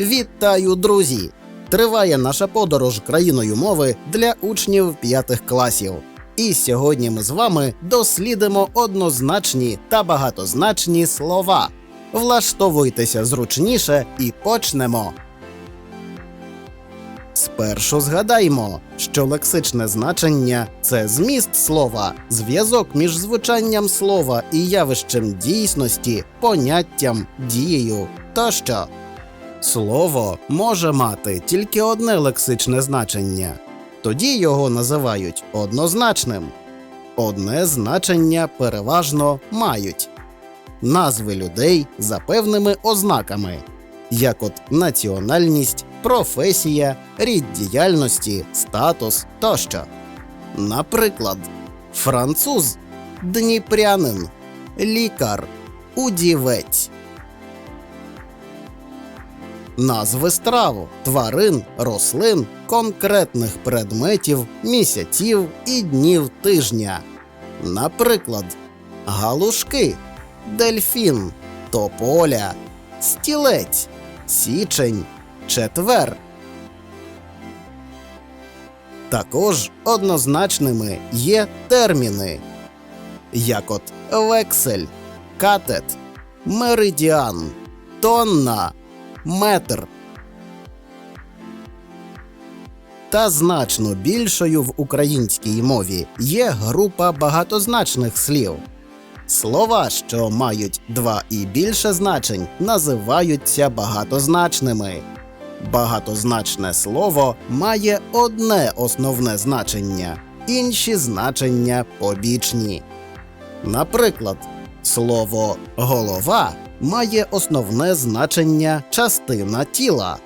Вітаю, друзі! Триває наша подорож країною мови для учнів п'ятих класів. І сьогодні ми з вами дослідимо однозначні та багатозначні слова. Влаштовуйтеся зручніше і почнемо. Спершу згадаймо, що лексичне значення це зміст слова, зв'язок між звучанням слова і явищем дійсності, поняттям, дією тощо. Слово може мати тільки одне лексичне значення, тоді його називають однозначним. Одне значення переважно мають назви людей за певними ознаками, як от національність, професія, рід діяльності, статус тощо. Наприклад, француз, дніпрянин, лікар, удівець. Назви страв, тварин, рослин, конкретних предметів, місяців і днів тижня. Наприклад, галушки, дельфін, тополя, стілець, січень, четвер. Також однозначними є терміни, як от вексель, катет, меридіан, тонна, метр. Та значно більшою в українській мові є група багатозначних слів. Слова, що мають два і більше значень, називаються багатозначними. Багатозначне слово має одне основне значення, інші значення побічні. Наприклад, слово голова має основне значення частина тіла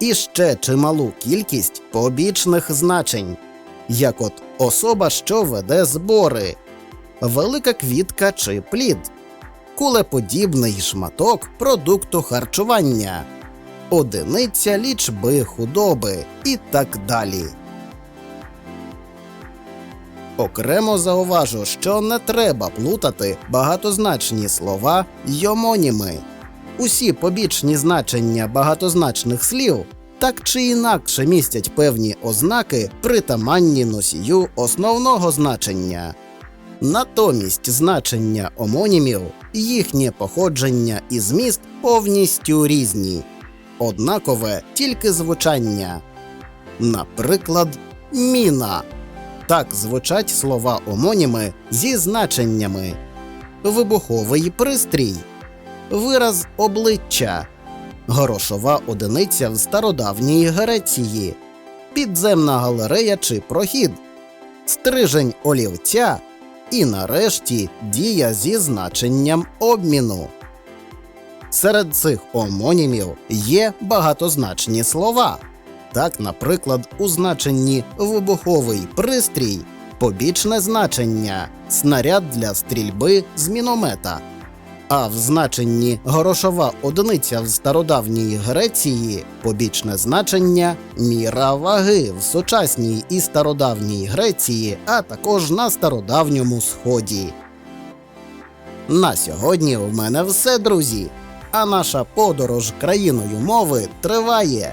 і ще чималу кількість побічних значень, як от особа, що веде збори, велика квітка чи плід, кулеподібний шматок продукту харчування, одиниця лічби худоби і так далі. Окремо зауважу, що не треба плутати багатозначні слова й омоніми. Усі побічні значення багатозначних слів так чи інакше містять певні ознаки, притаманні носію основного значення. Натомість значення омонімів, їхнє походження і зміст повністю різні, однакове тільки звучання. Наприклад, міна. Так звучать слова омоніми зі значеннями. Вибуховий пристрій, вираз обличчя, грошова одиниця в стародавній Греції, підземна галерея чи прохід, стрижень олівця. І нарешті дія зі значенням обміну. Серед цих омонімів є багатозначні слова. Так, наприклад, у значенні вибуховий пристрій побічне значення снаряд для стрільби з міномета. А в значенні грошова одиниця в стародавній Греції побічне значення міра ваги в сучасній і стародавній Греції, а також на стародавньому сході. На сьогодні в мене все, друзі. А наша подорож країною мови триває.